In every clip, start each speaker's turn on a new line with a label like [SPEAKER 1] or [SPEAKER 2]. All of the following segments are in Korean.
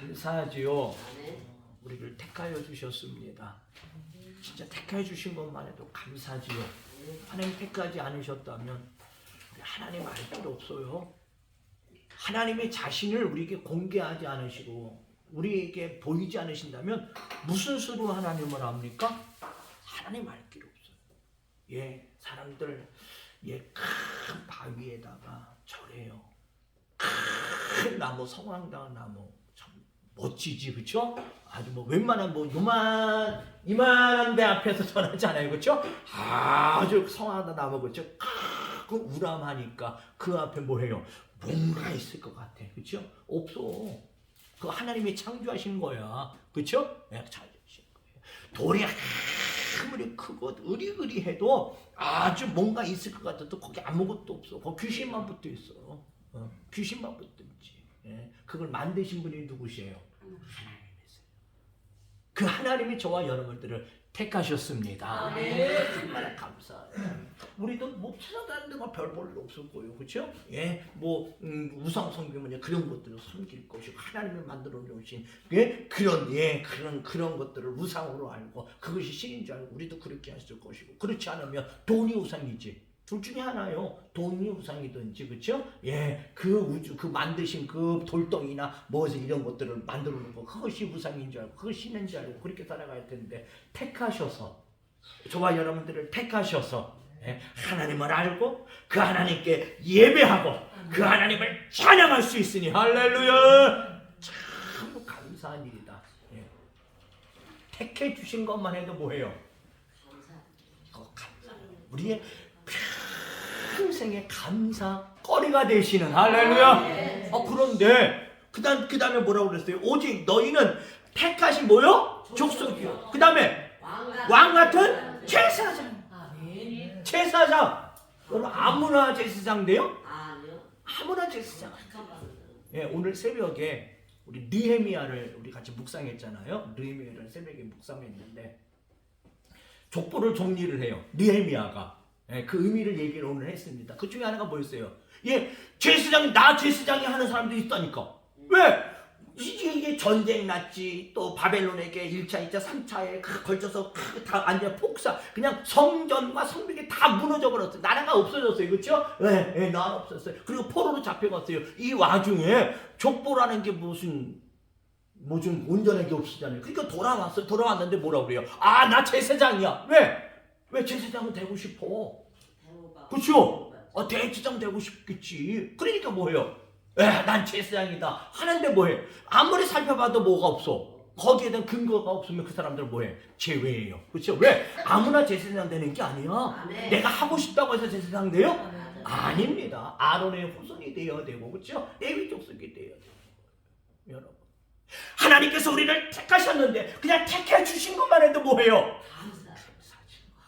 [SPEAKER 1] 감사하지요.
[SPEAKER 2] 아멘.
[SPEAKER 1] 우리를 택하여 주셨습니다. 진짜 택하여 주신 것만 해도 감사지요. 하나님 택하지 않으셨다면 하나님 알 필요 없어요. 하나님의 자신을 우리에게 공개하지 않으시고 우리에게 보이지 않으신다면 무슨 수로 하나님을 압니까? 하나님 알 필요 없어요. 예, 사람들 예, 큰 바위에다가 절해요. 큰 나무 성황당 나무 참 멋지지 그쵸? 아주 뭐 웬만한 뭐 요만 이만한 데 앞에서 전하잖아요 그쵸? 아주 성황당 나무 그쵸? 그 우람하니까 그 앞에 뭐 해요? 뭔가 있을 것 같아 그쵸? 없어 그 하나님이 창조하신 거야 그쵸? 예, 창조하신 거예요 돌이 아무리 크고 으리으리해도 아주 뭔가 있을 것 같아도 거기 아무것도 없어 거기 귀신만 붙어 있어 어, 귀신만 붙어 있지 예, 그걸 만드신 분이 누구시에요? 하나님이세요. 그 하나님이 저와 여러분들을 택하셨습니다.
[SPEAKER 2] 아멘.
[SPEAKER 1] 정말 감사해요. 우리도 뭐 찾아다니는 데가 별볼일 없을 거예요, 그렇죠? 예, 뭐 음, 우상 섬기면 그런 것들을 섬길 것이고 하나님을 만들어 놓으신 예, 그런 예 그런 그런 것들을 우상으로 알고 그것이 신인 줄 알고 우리도 그렇게 했을 것이고 그렇지 않으면 돈이 우상이지. 둘 중에 하나요. 돈이 우상이든지 그렇죠? 예, 그 우주 그 만드신 그 돌덩이나 무엇 이런 것들을 만들어 놓고 그것이 우상인 줄 알고 그것이 신인 줄 알고 그렇게 살아갈 텐데 택하셔서 저와 여러분들을 택하셔서 예, 하나님을 알고 그 하나님께 예배하고 그 하나님을 찬양할 수 있으니 할렐루야 참 감사한 일이다. 예. 택해 주신 것만 해도?
[SPEAKER 2] 감사.
[SPEAKER 1] 어, 감사. 우리의 평생의 감사거리가 되시는 할렐루야. 어 그런데 그다음 그다음에 뭐라고 그랬어요? 오직 너희는 택하신 뭐요? 족속이요. 그다음에 왕왕 같은 제사장. 제사장. 여러분 아무나 제사장 돼요? 아무나 제사장. 예, 오늘 새벽에 우리 느헤미야를 우리 같이 묵상했잖아요. 느헤미야를 새벽에 묵상했는데 족보를 정리를 해요. 느헤미야가 예, 그 의미를 얘기를 오늘 했습니다. 그 중에 하나가 뭐였어요? 예, 제사장 나 제사장이 하는 사람도 있다니까. 왜? 이게, 이게 전쟁 났지 또 바벨론에게 1차, 2차, 3차에 걸쳐서 다 완전 폭사 그냥 성전과 성벽이 다 무너져 버렸어요 나라가 없어졌어요 그렇죠? 네, 네, 나라 없었어요 그리고 포로로 잡혀갔어요 이 와중에 족보라는 게 무슨 무슨 온전한 게 없으잖아요 그러니까 돌아왔어요 돌아왔는데 뭐라 그래요 아 나 제사장이야 왜? 왜 제사장은 되고 싶어. 그쵸? 어, 대제사장 되고 싶겠지. 그러니까 뭐예요? 에, 난 제사장이다. 하는데 뭐해? 아무리 살펴봐도 뭐가 없어. 거기에 대한 근거가 없으면 그 사람들 뭐해? 제외예요. 그렇죠? 왜? 아무나 제사장 되는 게 아니야.
[SPEAKER 2] 아멘.
[SPEAKER 1] 내가 하고 싶다고 해서 제사장 돼요?
[SPEAKER 2] 아멘.
[SPEAKER 1] 아닙니다. 아론의 후손이 되어야 되고, 그렇죠? 레위 족속이 되어야 되고, 여러분. 하나님께서 우리를 택하셨는데 그냥 택해 주신 것만 해도 뭐해요?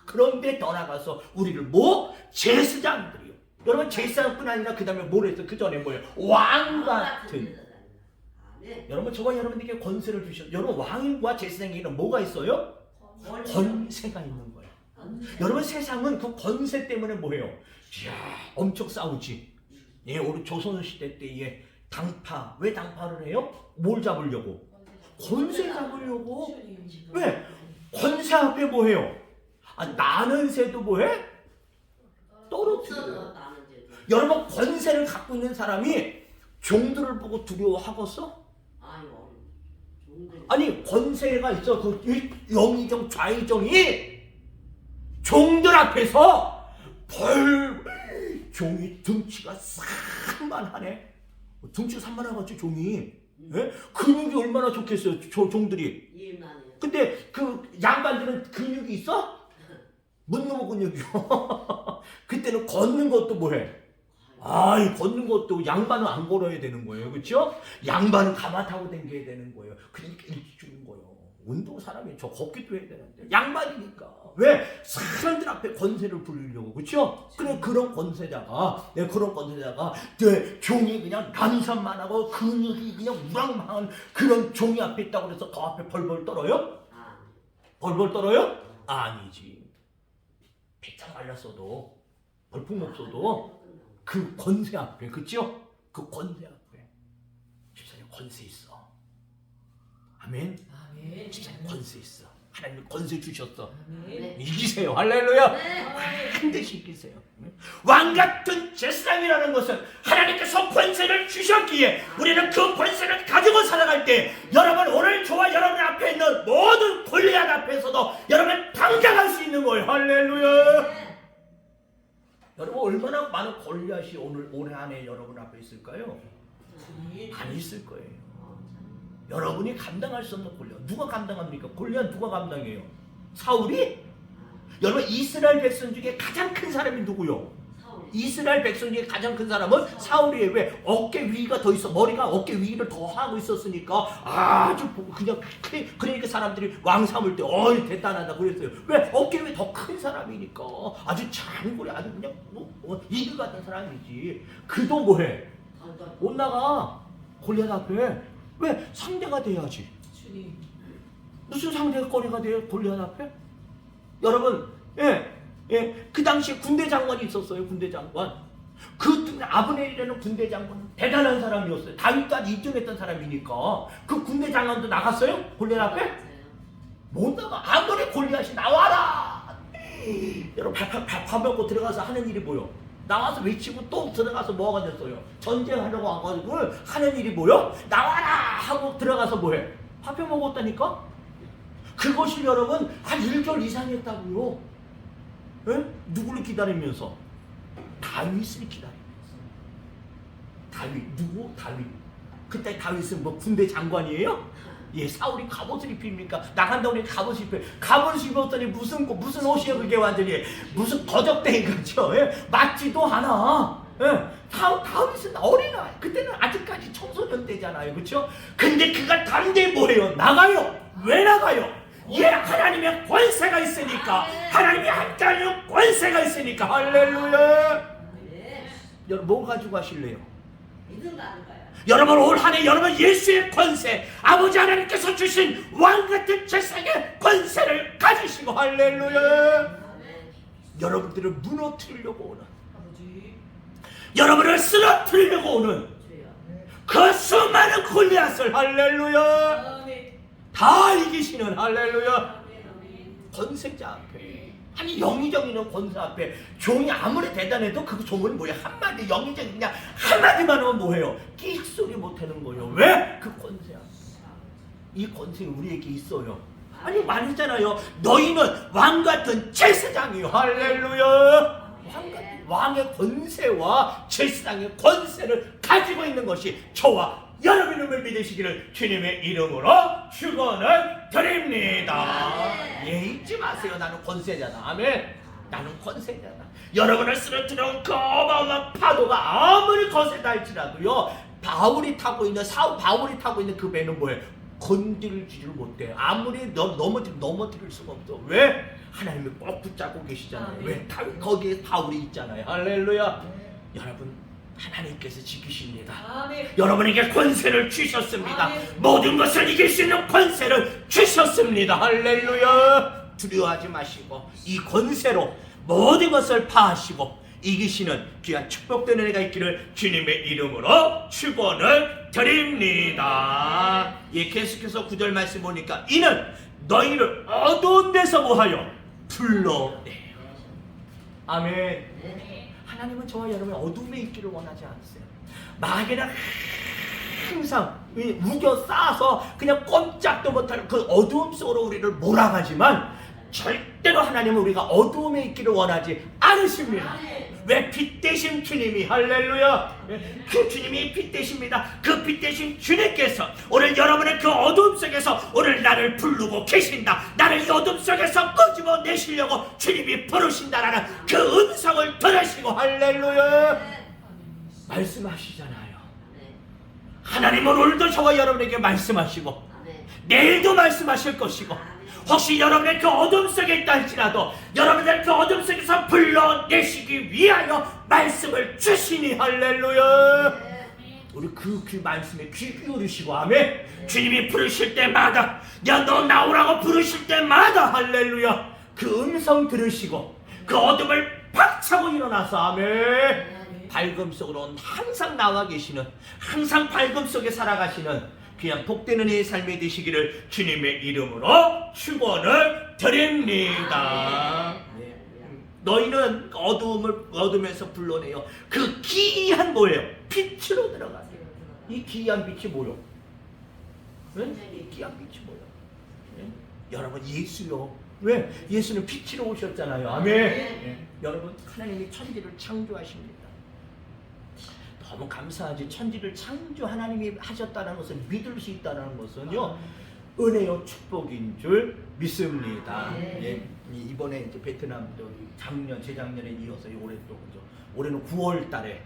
[SPEAKER 2] 감사.
[SPEAKER 1] 그런데 더 나가서 우리를 뭐 제사장들이요. 여러분 제사장뿐 아니라 그 다음에 뭘 했어? 그 전에 뭐예요? 왕 같은.
[SPEAKER 2] 아멘.
[SPEAKER 1] 여러분 저와 여러분들께 권세를 주셨. 여러분 왕과 제사장에게는 뭐가 있어요? 권세가 있는 거예요. 여러분 세상은 그 권세 때문에 뭐예요? 이야 엄청 싸우지. 예, 우리 조선 시대 때에 당파 왜 당파를 해요? 뭘 잡으려고? 권세 잡으려고. 왜? 권세 앞에 뭐해요? 아, 나는 새도 뭐해? 떨어뜨려. 여러분 권세를 갖고 있는 사람이 종들을 보고 두려워하겠어? 아니 권세가 있어 그 일- 영의정 좌의정이 종들 앞에서 벌 종이 등치가 산만하네 등치가 산만하겠지 종이 예? 근육이 얼마나 좋겠어요 조- 종들이. 근데 그 양반들은 근육이 있어? 묻는 근육이요. 그때는 걷는 것도 뭐해? 아 이 걷는 것도 양반은 안 걸어야 되는 거예요, 그렇죠? 양반은 가마 타고 다녀야 되는 거예요. 그러니까 일찍 죽는 거예요. 운동 사람이 저 걷기도 해야 되는데 양반이니까 왜 사람들 앞에 권세를 부리려고 그렇죠? 그래 그런 권세자가 네, 그런 권세자가 네, 종이 그냥 남산만 하고 근육이 그냥 우랑망한 그런 종이 앞에 있다고 그래서 그 앞에 벌벌 떨어요?
[SPEAKER 2] 아.
[SPEAKER 1] 벌벌 떨어요? 아니지. 배짱 말랐어도 벌품 없어도 그 권세 앞에 그죠? 그 권세 앞에 집사님 권세 있어. 아멘.
[SPEAKER 3] 아멘.
[SPEAKER 1] 집사님 권세 있어. 하나님 권세 주셨어.
[SPEAKER 3] 아멘.
[SPEAKER 1] 이기세요. 할렐루야.
[SPEAKER 2] 네.
[SPEAKER 1] 반드시 이기세요. 왕 같은 제사장이라는 것은 하나님께서 권세를 주셨기에 우리는 그 권세를 가지고 살아갈 때 여러분 오늘 저와 여러분 앞에 있는 모든 골리앗 앞에서도 여러분 당장 할 수 있는 거예요. 할렐루야.
[SPEAKER 2] 네.
[SPEAKER 1] 얼마나 골리앗이 오늘 올해 안에 여러분 앞에 있을까요? 안 있을 거예요.
[SPEAKER 2] 어, 참.
[SPEAKER 1] 여러분이 감당할 수 없는 골리앗 누가 감당합니까? 골리앗 누가 감당해요? 사울이? 여러분 이스라엘 백성 중에 가장 큰 사람이 누구요? 이스라엘 백성 중에 가장 큰 사람은 사울이에요. 왜? 어깨 위가 더 있어. 머리가 어깨 위를 더 하고 있었으니까 아주 그냥 크- 그러니까 사람들이 왕 삼을 때 어이 대단하다 그랬어요. 왜? 어깨 위 더 큰 사람이니까 아주 장골이 아주 그냥 뭐, 뭐 이글 같은 사람이지. 그도 뭐해? 못 나가 골리앗 앞에 왜 상대가 돼야지. 무슨 상대거리가 돼요? 골리앗 앞에? 여러분, 예, 예, 그 당시에 군대 장관이 있었어요. 군대 장관. 그 아브넬이라는 군대 장관은 대단한 사람이었어요. 다윗까지 입증했던 사람이니까 그 군대 장관도 나갔어요? 골리앗 앞에? 못 나가. 아무리 골리앗이 나와라. 여러분 밥, 밥, 밥, 밥 먹고 들어가서 하는 일이 뭐요? 나와서 외치고 또 들어가서 뭐가 됐어요? 전쟁하려고 와가지고 하는 일이 뭐요? 나와라 하고 들어가서 뭐해? 밥해 먹었다니까? 그것이 여러분 한 1개월 이상 했다고요. 예? 누구를 기다리면서? 다윗을 기다리면서. 다윗 누구? 다윗. 그때 다윗은 뭐 군대 장관이에요? 예, 사울이 갑옷을 입힙니까? 나간다고 하니 갑옷을 입혀. 갑옷을 입었더니 무슨 꽃, 무슨 옷이에요? 그게 완전히 무슨 거적대인 거죠. 예? 맞지도 않아. 예? 다, 다윗은 어린아이. 그때는 아직까지 청소년 때잖아요. 그렇죠? 근데 그가 담대 뭐예요? 나가요. 왜 나가요? 예, 하나님의 권세가 있으니까. 하나님이 함께하는 권세가 있으니까. 할렐루야.
[SPEAKER 2] 네.
[SPEAKER 1] 여러분 뭐 가지고 하실래요? 여러분 올 한해 여러분 예수의 권세 아버지 하나님께서 주신 왕 같은 세상의 권세를 가지시고 할렐루야. 여러분들을 무너뜨리려고 오는
[SPEAKER 3] 아버지.
[SPEAKER 1] 여러분을 쓰러뜨리려고 오는. 그 수많은 골리앗을 할렐루야. 다 이기시는 할렐루야. 권세자 앞에 아니 영의정이는 권세 앞에 종이 아무리 대단해도 그 종은 뭐야 한마디 영의정 그냥 한마디만 하면 뭐해요 끽 소리 못하는 거예요 왜? 그 권세 앞에 이 권세가 우리에게 있어요. 아니 말했잖아요. 너희는 왕 같은 제사장이요. 할렐루야. 왕 같은 왕의 권세와 제사장의 권세를 가지고 있는 것이 저와 여러분을 믿으시기를 주님의 이름으로 축원을 드립니다. 예 잊지 마세요. 나는 권세잖아. 아멘. 나는 권세잖아. 여러분을 쓰러뜨려온 그 어마어마한 파도가 아무리 거세다 할지라도요. 바울이 타고 있는 사울 바울이 타고 있는 그 배는 뭐예요? 건들지를 못해. 아무리 넘, 넘어뜨 넘어뜨릴 수가 없어. 왜? 하나님이 꼭 붙잡고 계시잖아요.
[SPEAKER 3] 아멘.
[SPEAKER 1] 왜? 다윗 거기에 바울이 있잖아요. 할렐루야. 여러분 하나님께서 지키십니다.
[SPEAKER 3] 아멘.
[SPEAKER 1] 여러분에게 권세를 주셨습니다.
[SPEAKER 3] 아멘.
[SPEAKER 1] 모든 것을 이길 수 있는 권세를 주셨습니다. 할렐루야. 두려워하지 마시고 이 권세로 모든 것을 파하시고 이기시는 귀한 축복된 은혜가 있기를 주님의 이름으로 축원을 드립니다. 예, 계속해서 구절 말씀 보니까 이는 너희를 어두운 데서 뭐하여 불러내요. 아멘.
[SPEAKER 2] 네.
[SPEAKER 1] 하나님은 저와 여러분 어둠에 있기를 원하지 않으세요. 마귀는 항상 이 우겨 싸서 그냥 꼼짝도 못하는 그 어두움 속으로 우리를 몰아가지만 절대로 하나님은 우리가 어두움에 있기를 원하지 않으십니다. 왜 빛 대신 주님이 할렐루야 그 주님이 빛 대십니다 그 빛 대신 주님께서 오늘 여러분의 그 어둠 속에서 오늘 나를 부르고 계신다 나를 이 어둠 속에서 끄집어 내시려고 주님이 부르신다라는 그 음성을 들으시고 할렐루야
[SPEAKER 2] 네.
[SPEAKER 1] 말씀하시잖아요. 하나님은 오늘도 저와 여러분에게 말씀하시고
[SPEAKER 2] 아멘.
[SPEAKER 1] 내일도 말씀하실 것이고 혹시 여러분의 그 어둠 속에 있다 할지라도 여러분들 그 어둠 속에서 불러내시기 위하여 말씀을 주시니 할렐루야.
[SPEAKER 2] 네.
[SPEAKER 1] 우리 그, 그 말씀에 귀 기울이시고 아멘. 주님이 부르실 때마다 야 너 나오라고 부르실 때마다 할렐루야. 그 음성 들으시고 그 어둠을 박차고 일어나서 아멘. 밝음 속으로 항상 나와 계시는 항상 밝음 속에 살아가시는 귀한 복되는 이 삶이 되시기를 주님의 이름으로 축원을 드립니다. 네. 너희는 어두움을 어둠에서 불러내요. 그 귀한 뭐예요? 빛으로 들어가세요. 이 귀한 빛이 뭐요? 네? 이 귀한 빛이 뭐요? 네? 여러분 예수요. 왜? 예수는 빛으로 오셨잖아요. 아멘. 네. 여러분 하나님이 천지를 창조하십니다. 너무 감사하지. 천지를 창조 하나님이 하셨다는 것을 믿을 수 있다는 것은요. 은혜요 축복인 줄 믿습니다.
[SPEAKER 2] 네.
[SPEAKER 1] 예, 이- 이번에 이제 베트남 저기 작년 재작년에 이어서 올해 또 그죠. 올해는 9월 달에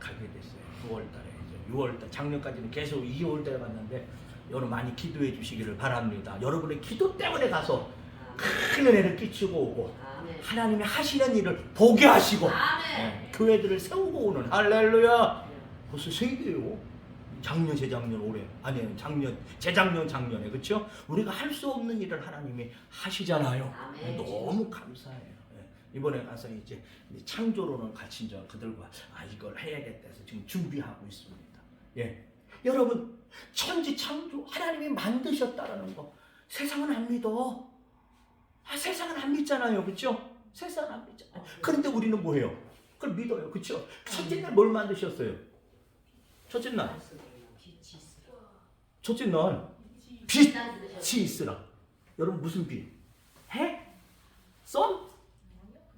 [SPEAKER 1] 가게 됐어요. 9월 달에 이제 6월 달 작년까지는 계속 2월 달에 갔는데 여러분 많이 기도해 주시기를 바랍니다. 여러분의 기도 때문에 가서 큰 은혜를 끼치고 오고
[SPEAKER 2] 아멘.
[SPEAKER 1] 하나님이 하시는 일을 보게 하시고
[SPEAKER 2] 아멘.
[SPEAKER 1] 예, 교회들을 세우고 오는 할렐루야. 벌써 세 개요. 작년, 재작년, 올해 아니 작년, 재작년, 작년에 그렇죠? 우리가 할 수 없는 일을 하나님이 하시잖아요.
[SPEAKER 2] 아멘.
[SPEAKER 1] 너무 감사해요. 예, 이번에 가서 이제 창조로는 같이 이제 그들과 아 이걸 해야겠다 해서 지금 준비하고 있습니다. 예, 여러분 천지 창조 하나님이 만드셨다라는 거 세상은 안 믿어. 아 세상은 안 믿잖아요, 그렇죠? 세상은 안 믿잖아요. 그런데 우리는 뭐해요? 그걸 믿어요, 그렇죠? 첫째 날 뭘 만드셨어요? 첫째 날, 첫째 날 빛이 있으라. 여러분 무슨 빛? 해? 선?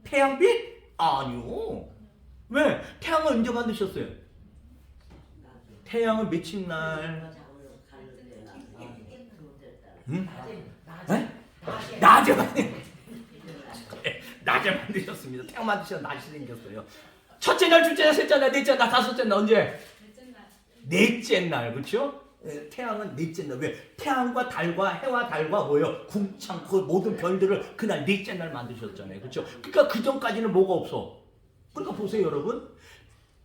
[SPEAKER 1] 태양빛? 아니요. 왜? 태양을 언제 만드셨어요? 태양은 며칠 날? 응? 네? 낮에 만드 낮에 만드셨습니다. 태양 만드셔서 낮이 생겼어요. 첫째 날, 둘째 날, 셋째 날, 넷째 날, 다섯째 날 언제? 넷째 날, 그렇죠? 예, 태양은 넷째 날. 왜? 태양과 달과 해와 달과 뭐요? 궁창 그 모든 별들을 그날 넷째 날 만드셨잖아요, 그렇죠? 그러니까 그 전까지는 뭐가 없어. 그러니까 보세요, 여러분.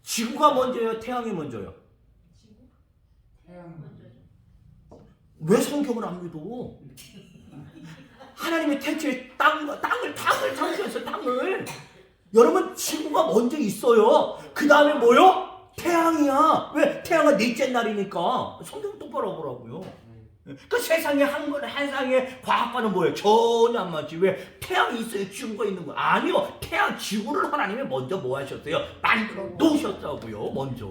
[SPEAKER 1] 지구가 먼저요, 태양이 먼저요. 왜 성경을 안 믿어? 하나님의 태초에 땅, 땅을, 땅을 창조했어, 땅을. 여러분, 지구가 먼저 있어요. 그 다음에 뭐요? 태양이야. 왜? 태양은 넷째 날이니까. 성경 똑바로 보라고요. 그 세상에 한 건, 한 상의 과학과는 뭐예요? 전혀 안 맞지. 왜? 태양이 있어요. 지구가 있는 거. 아니요. 태양, 지구를 하나님이 먼저 뭐 하셨어요? 만들어 놓으셨다고요. 먼저.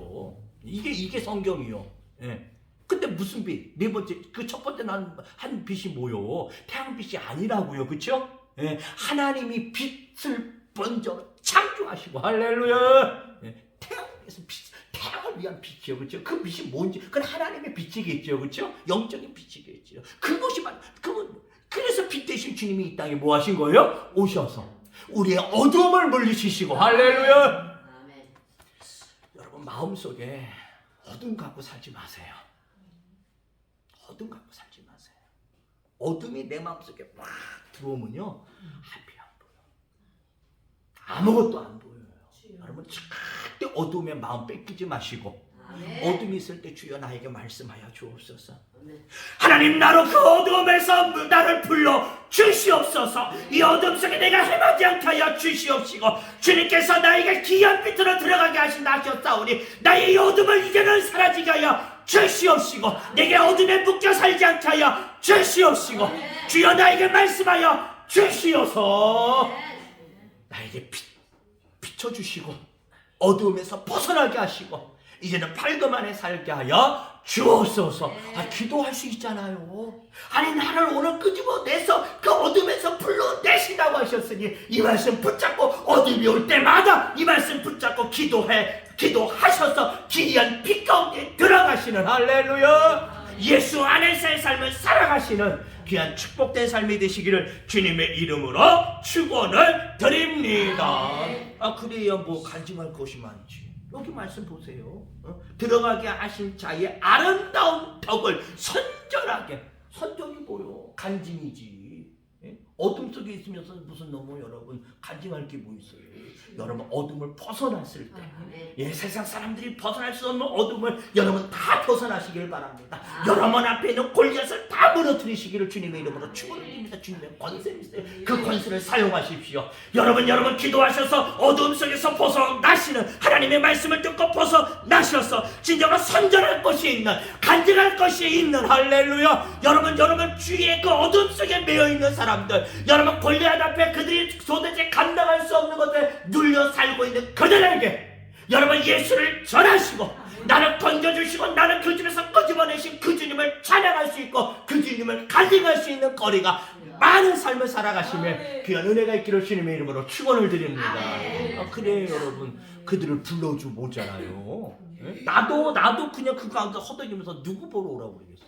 [SPEAKER 1] 이게, 이게 성경이요. 예. 근데 무슨 빛? 네 번째, 그 첫 번째 난, 한 빛이 뭐요? 태양빛이 아니라고요. 그쵸? 예. 하나님이 빛을 먼저 창조하시고, 할렐루야! 예. 태양에서 빛, 태양을 위한 빛이요. 그쵸? 그 빛이 뭔지, 그건 하나님의 빛이겠죠. 그쵸? 영적인 빛이겠죠. 그것이 만, 그건, 그래서 빛 대신 주님이 이 땅에 뭐 하신 거예요? 오셔서. 우리의 어둠을 물리치시고, 할렐루야!
[SPEAKER 2] 아멘.
[SPEAKER 1] 여러분 마음속에 어둠 갖고 살지 마세요. 어둠 갖고 살지 마세요. 어둠이 내 마음속에 막 들어오면요 앞이 안 보여. 아무것도 안 보여요. 여러분 절대 어둠에 마음 뺏기지 마시고
[SPEAKER 2] 아멘.
[SPEAKER 1] 어둠이 있을 때 주여 나에게 말씀하여 주옵소서.
[SPEAKER 2] 아멘.
[SPEAKER 1] 하나님 나로 그 어둠에서 나를 불러 주시옵소서 이 어둠 속에 내가 헤매지 않게 하여 주시옵시고 주님께서 나에게 귀한 빛으로 들어가게 하신다 하셨사오니 나의 이 어둠을 이제는 사라지게 하여 주시옵시고 내게 어둠에 묶여 살지 않게 하여 주시옵시고 주여 나에게 말씀하여
[SPEAKER 2] 아멘.
[SPEAKER 1] 나에게 빛, 비춰주시고 어두움에서 벗어나게 하시고 이제는 밝음 안에 살게 하여 주옵소서. 아, 기도할 수 있잖아요. 아니 나를 오늘 끄집어내서 그 어둠에서 불러내시라고 하셨으니 이 말씀 붙잡고 어둠이 올 때마다 이 말씀 붙잡고 기도해 기도하셔서 기이한 빛 가운데 들어가시는 할렐루야. 예수 안에서의 삶을 살아가시는 귀한 축복된 삶이 되시기를 주님의 이름으로 축원을 드립니다. 아 그래야 뭐 간증할 것이 많지. 여기 말씀 보세요. 어? 들어가게 하신 자의 아름다운 덕을 선전하게. 선전이 뭐요? 간증이지. 예? 어둠 속에 있으면서 무슨 너무 여러분 간증할 게 뭐 있어요? 여러분 어둠을 벗어났을 때
[SPEAKER 2] 아멘.
[SPEAKER 1] 예, 세상 사람들이 벗어날 수 없는 어둠을 여러분 다 벗어나시길 바랍니다. 여러분 앞에 있는 골리앗을 다 무너뜨리시기를 주님의 이름으로 축원드립니다. 주님의 권세를 있어요. 그 권세를 사용하십시오. 여러분 여러분 기도하셔서 어둠 속에서 벗어나시는 하나님의 말씀을 듣고 벗어나셔서 진정으로 선전할 것이 있는 간증할 것이 있는 할렐루야. 여러분 여러분 주위에 그 어둠 속에 매여 있는 사람들 여러분 골리앗 앞에 그들이 도대체 감당할 수 없는 것들 눌려 살고 있는 그들에게 여러분 예수를 전하시고 나를 건져주시고 나를 그 집에서 끄집어내신 그 주님을 찬양할 수 있고 그 주님을 간증할 수 있는 거리가 많은 삶을 살아가시며 귀한 은혜가 있기를 주님의 이름으로 축원을 드립니다.
[SPEAKER 2] 아멘.
[SPEAKER 1] 아, 그래요 여러분 그들을 불러주 보잖아요. 예? 나도 나도 그냥 그 가운데 허덕이면서 누구 보러 오라고 그러겠어요. 예?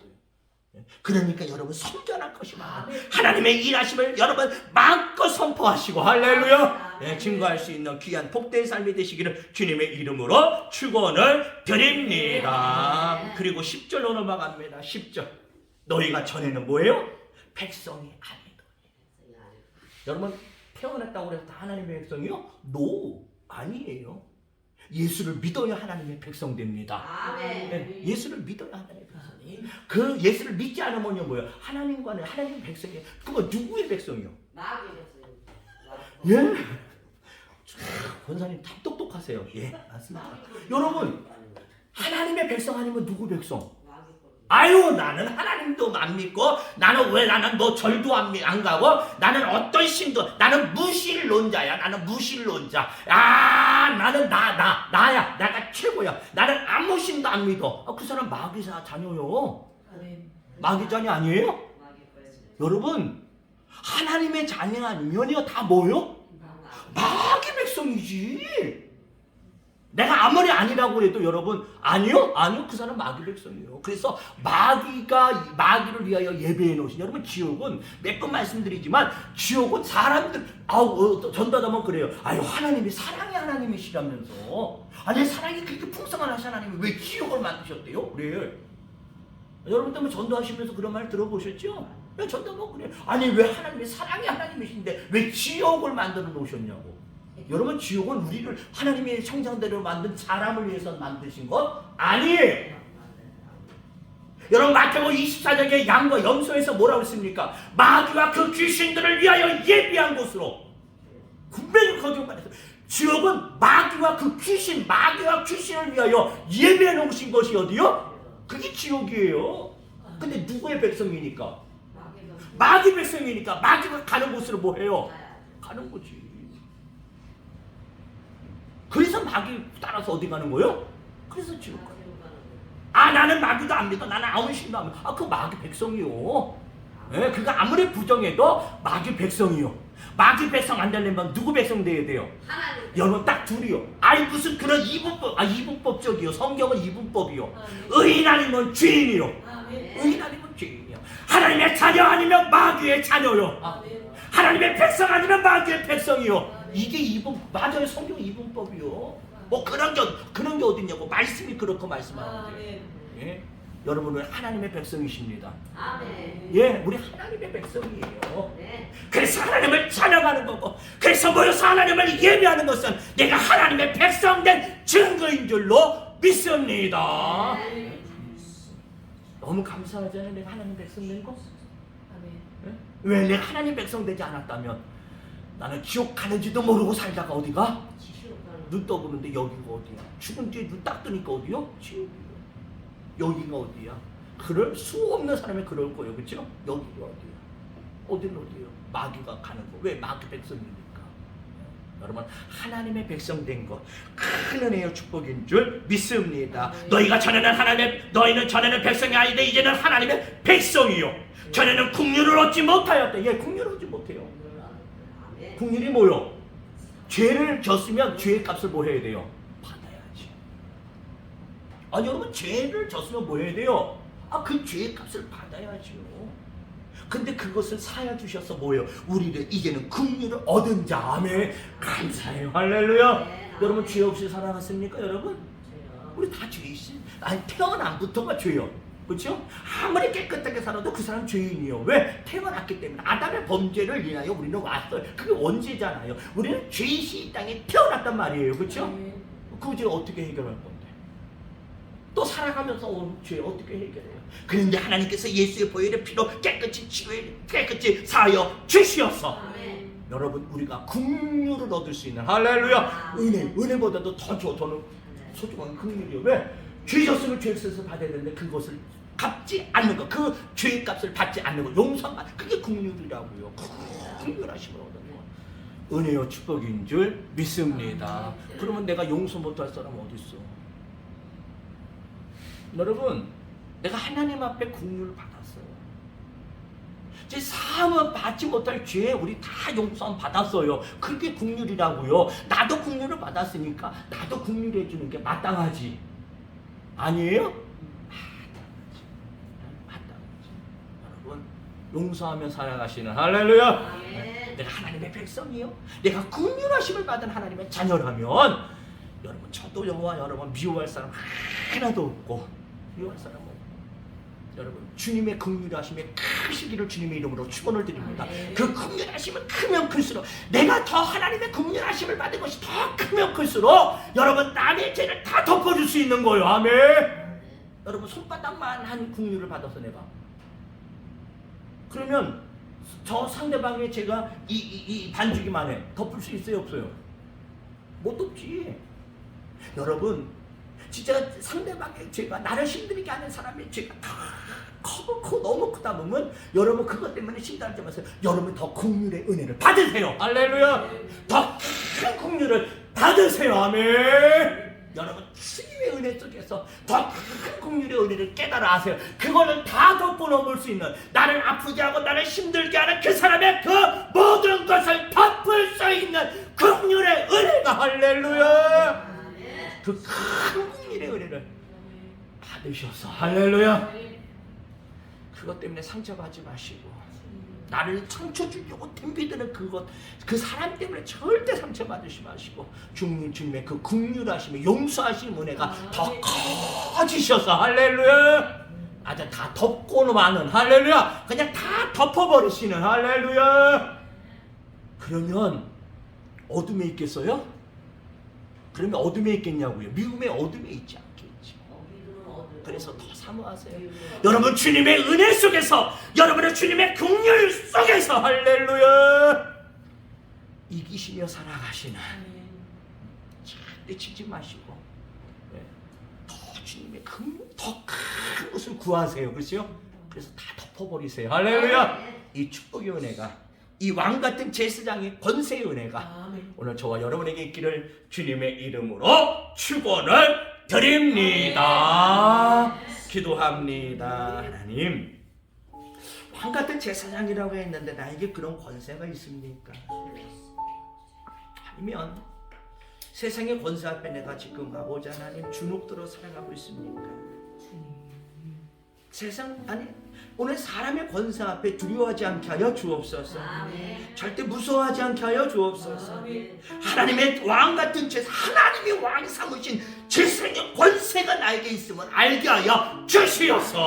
[SPEAKER 1] 그러니까 여러분 선전할 것이 많아. 하나님의 일하심을 여러분 마음껏 선포하시고 할렐루야. 예, 증거할 수 있는 귀한 복된 삶이 되시기를 주님의 이름으로 축원을 드립니다. 그리고 10절로 넘어갑니다. 10절. 너희가 전에는 뭐예요? 백성이 아니더니. 여러분 태어났다고 해서 다 하나님의 백성이요? 노 아니에요. 예수를 믿어야 하나님의 백성 됩니다. 네, 예수를 믿어야 하나님의. 그 예수를 믿지 않으면요 뭐요? 하나님과는 하나님 백성이에요. 그거 누구의 백성이요?
[SPEAKER 2] 마귀 됐어요.
[SPEAKER 1] 예? 권사님 참 똑똑하세요. 예, 맞습니다. 여러분 하나님의 백성 아니면 누구 백성? 아유 나는 하나님도 안 믿고 나는 왜 나는 뭐 절도 안, 믿- 안 가고 나는 어떤 신도 나는 무신론자야 나는 무신론자 아 나는 나 나 나, 야 내가 최고야 나는 아무 신도 안 믿어 아, 그 사람 마귀사 자녀요. 마귀 자녀 아니에요? 여러분 하나님의 자녀 아니면요 다 뭐요? 마귀 백성이지. 내가 아무리 아니라고 해도 여러분 아니요 아니요 그 사람 마귀 백성이에요. 그래서 마귀가 마귀를 위하여 예배해 놓으신 여러분 지옥은 몇 번 말씀드리지만 지옥은 사람들 아우 어, 전도하다면 그래요. 아유 하나님이 사랑의 하나님이시라면서 아니 사랑이 그렇게 풍성한 하나님이 왜 지옥을 만드셨대요? 그래. 여러분 때문에 전도하시면서 그런 말 들어보셨죠? 야, 전도하면 그래. 아니 왜 하나님이 사랑의 하나님이신데 왜 지옥을 만들어 놓으셨냐고. 여러분 지옥은 우리를 하나님의 형상대로 만든 사람을 위해서 만드신 것 아니에요. 여러분 마태복음 24장의 양과 염소에서 뭐라고 했습니까? 마귀와 그 귀신들을 위하여 예비한 곳으로 분명히 거기 말해서 지옥은 마귀와 그 귀신, 마귀와 귀신을 위하여 예비해 놓으신 것이 어디요? 그게 지옥이에요. 근데 누구의 백성이니까?
[SPEAKER 2] 마귀
[SPEAKER 1] 백성이니까 마귀가 가는 곳으로 뭐 해요? 가는 거지. 그래서 마귀 따라서 어디 가는 거예요? 그래서 지옥 가요. 아 나는 마귀도 안 믿어. 나는 아무 신도 안 믿어. 아그 마귀 백성이요. 예, 그가 아무리 부정해도 마귀 백성이요. 마귀 백성 안 되려면 누구 백성 돼야 돼요?
[SPEAKER 2] 하나님.
[SPEAKER 1] 여러분 딱 둘이요. 아니 무슨 그런 이분법 아 이분법적이요. 성경은 이분법이요. 의인 아니면 죄인이요.
[SPEAKER 3] 아멘.
[SPEAKER 1] 의인 아니면 죄인이요. 하나님의 자녀 아니면 마귀의 자녀요.
[SPEAKER 3] 아멘.
[SPEAKER 1] 하나님의 백성 아니면 마귀의 백성이요. 이게 이분 맞아요. 성경 이분법이요. 뭐 그런 게 그런 게 어딨냐고 말씀이 그렇고 말씀하는데.
[SPEAKER 3] 아멘.
[SPEAKER 1] 예? 여러분은 하나님의 백성이십니다.
[SPEAKER 2] 아멘.
[SPEAKER 1] 예, 우리 하나님의 백성이에요.
[SPEAKER 2] 네.
[SPEAKER 1] 그래서 하나님을 찬양하는 거고, 그래서 모여서 하나님을 예배하는 것은 내가 하나님의 백성된 증거인 줄로 믿습니다.
[SPEAKER 2] 네.
[SPEAKER 1] 너무 감사하잖아요. 내가 하나님 백성 된 거.
[SPEAKER 3] 아멘.
[SPEAKER 1] 예? 왜 내가 하나님 백성 되지 않았다면 나는 지옥 가는지도 모르고 살다가 어디가? 눈 떠보는데 여기가 어디야? 죽은 뒤에 눈 딱 뜨니까 어디요? 지옥이요. 여기가 어디야? 그럴 수 없는 사람이 그럴 거예요. 그렇죠? 여기가 어디야? 어디는 어디요? 마귀가 가는 거. 왜 마귀 백성이니까? 여러분 하나님의 백성 된 것 큰 은혜의 축복인 줄 믿습니다.
[SPEAKER 3] 네.
[SPEAKER 1] 너희가 전에는 하나님의 너희는 전에는 백성이 아닌데 이제는 하나님의 백성이요. 전에는 국률을 얻지 못하였다. 예, 국률을 얻지 못해요.
[SPEAKER 2] 아멘.
[SPEAKER 1] 국률이 뭐요? 죄를 졌으면 죄의 값을 뭐 해야 돼요? 받아야지. 아니 여러분 죄를 졌으면 뭐 해야 돼요? 아 그 죄의 값을 받아야죠. 근데 그것을 사야 주셔서 뭐예요? 우리를 이제는 국률을 얻은 자매 감사해요. 할렐루야.
[SPEAKER 2] 네,
[SPEAKER 1] 여러분
[SPEAKER 2] 아멘.
[SPEAKER 1] 죄 없이 살아갔습니까, 여러분? 우리 다죄 있어요. 아니 태어남부터가 죄요. 그렇죠? 아무리 깨끗하게 살아도 그 사람 죄인이요. 왜? 태어났기 때문에 아담의 범죄를 인하여 우리는 왔어요. 그게 원죄잖아요. 우리는 죄이시 이 땅에 태어났단 말이에요. 그렇죠?
[SPEAKER 3] 아멘.
[SPEAKER 1] 그죄 어떻게 해결할 건데? 또 살아가면서 온 죄 어떻게 해결해요? 그런데 하나님께서 예수의 보혈의 피로 깨끗이 치료해 깨끗이 사하여 주시었어.
[SPEAKER 2] 아멘.
[SPEAKER 1] 여러분 우리가 국류를 얻을 수 있는 할렐루야 은혜 은혜보다도 더 줘, 저는 소중한 국률이요 왜 죄졌으면 죄세서 받아야 되는데 그것을 갚지 않는 거그 죄의 값을 받지 않는 거 용서만 그게 국률이라고요 국률하심을 얻는 거 은혜요 축복인 줄 믿습니다 그러면 내가 용서 못할 사람 어디 있어 여러분 내가 하나님 앞에 국률을 받았어요 제 사함은 받지 못할 죄 우리 다 용서함 받았어요. 그게 국률이라고요. 나도 국률을 받았으니까 나도 국률해 주는 게 마땅하지. 아니에요? 여러분 용서하며 살아가시는 할렐루야.
[SPEAKER 2] 아멘.
[SPEAKER 1] 내가 하나님의 백성이요. 내가 국률하심을 받은 하나님의 자녀라면 여러분 저도 여호와 여러분 미워할 사람 하나도 없고 미워할 사람 여러분 주님의 긍휼하심에 크시기를 주님의 이름으로 축원을 드립니다.
[SPEAKER 2] 아멘.
[SPEAKER 1] 그 긍휼하심은 크면 클수록 내가 더 하나님의 긍휼하심을 받은 것이 더 크면 클수록 여러분 남의 죄를 다 덮어줄 수 있는 거예요. 아멘. 여러분 손바닥만 한 긍휼을 받아서 내가 그러면 저 상대방의 죄가 이, 이, 이 반주기만 해 덮을 수 있어요 없어요? 못 덮지. 여러분 진짜 상대방의 죄가 나를 힘들게 하는 사람의 죄가 다 커, 커 너무 크다 보면 여러분 그것 때문에 심달하지 마세요. 여러분 더 국률의 은혜를 받으세요. 할렐루야. 더큰 국률을 받으세요. 아멘. 여러분 주님의 은혜 속에서 더큰 국률의 은혜를 깨달아 하세요. 그거는 다 덮어놓을 수 있는 나를 아프게 하고 나를 힘들게 하는 그 사람의 그 모든 것을 덮을 수 있는 국률의 은혜가 할렐루야.
[SPEAKER 2] 아멘.
[SPEAKER 1] 그큰 국률의 은혜를 받으셔서 할렐루야. 그것 때문에 상처받지 마시고 나를 상처 주려고 덤비드는 그것 그 사람 때문에 절대 상처 받으시 마시고 주님 주님의 그 국률하심의 용서하시는 은혜가 더 커지셔서 할렐루야. 아주 다 덮고는 많은 할렐루야. 그냥 다 덮어버리시는 할렐루야. 그러면 어둠에 있겠어요? 그러면 어둠에 있겠냐고요? 미움의 어둠에 있지
[SPEAKER 2] 어디.
[SPEAKER 1] 그래서 더 사모하세요. 여러분 주님의 은혜 속에서 여러분의 주님의 긍휼 속에서 할렐루야 이기시며 살아가시는
[SPEAKER 3] 아멘.
[SPEAKER 1] 절대 치지 마시고 네. 더 주님의 더큰 것을 구하세요 그렇죠? 그래서 다 덮어버리세요 할렐루야 이 축복의 은혜가 이 왕 같은 제사장의 권세의 은혜가
[SPEAKER 3] 아멘.
[SPEAKER 1] 오늘 저와 여러분에게 있기를 주님의 이름으로 축원을 드립니다. 기도합니다. 하나님. 왕 같은 제사장이라고 했는데 나에게 그런 권세가 있습니까? 아니면 세상의 권세 앞에 내가 지금 아버지 하나님 주눅 들어 살아가고 있습니까? 세상 아니 오늘 사람의 권세 앞에 두려워하지 않게 하여 주옵소서.
[SPEAKER 2] 아멘.
[SPEAKER 1] 절대 무서워하지 않게 하여 주옵소서.
[SPEAKER 3] 아멘.
[SPEAKER 1] 하나님의 왕 같은 죄, 하나님이 왕 삼으신 죄성의 권세가 나에게 있음을 알게 하여 주시옵소.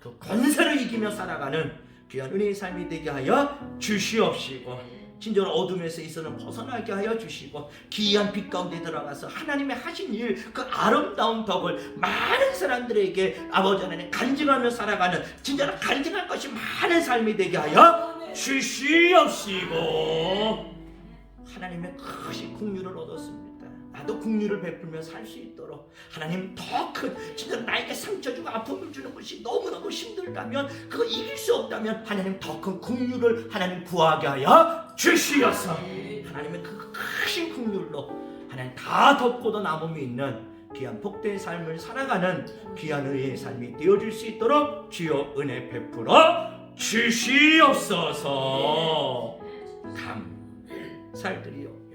[SPEAKER 1] 그 권세를 이기며 살아가는 귀한 은혜의 삶이 되게 하여 주시옵시고. 진정 어둠에서 있어는 벗어나게 하여 주시고 기이한 빛 가운데 들어가서 하나님의 하신 일 그 아름다운 덕을 많은 사람들에게 아버지 하나님 간증하며 살아가는 진짜 간증할 것이 많은 삶이 되게 하여 주시옵시고 하나님의 크신 국류를 얻었습니다. 나도 국류를 베풀며 살 수 있도록 하나님 더 큰 진짜 나에게 상처 주고 아픔을 주는 것이 너무너무 힘들다면 그거 이길 수 없다면 하나님 더 큰 국류를 하나님 구하게 하여 주시옵소서. 하나님의 그 크신 국률로 하나님 다 덮고도 남음이 있는 귀한 복된 삶을 살아가는 귀한 의의 삶이 되어질 수 있도록 주여 은혜 베풀어 주시옵소서 감살드리오며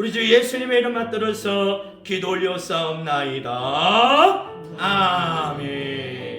[SPEAKER 1] 우리 주 예수님의 이름 받들어서 기도 올려 싸움나이다. 아멘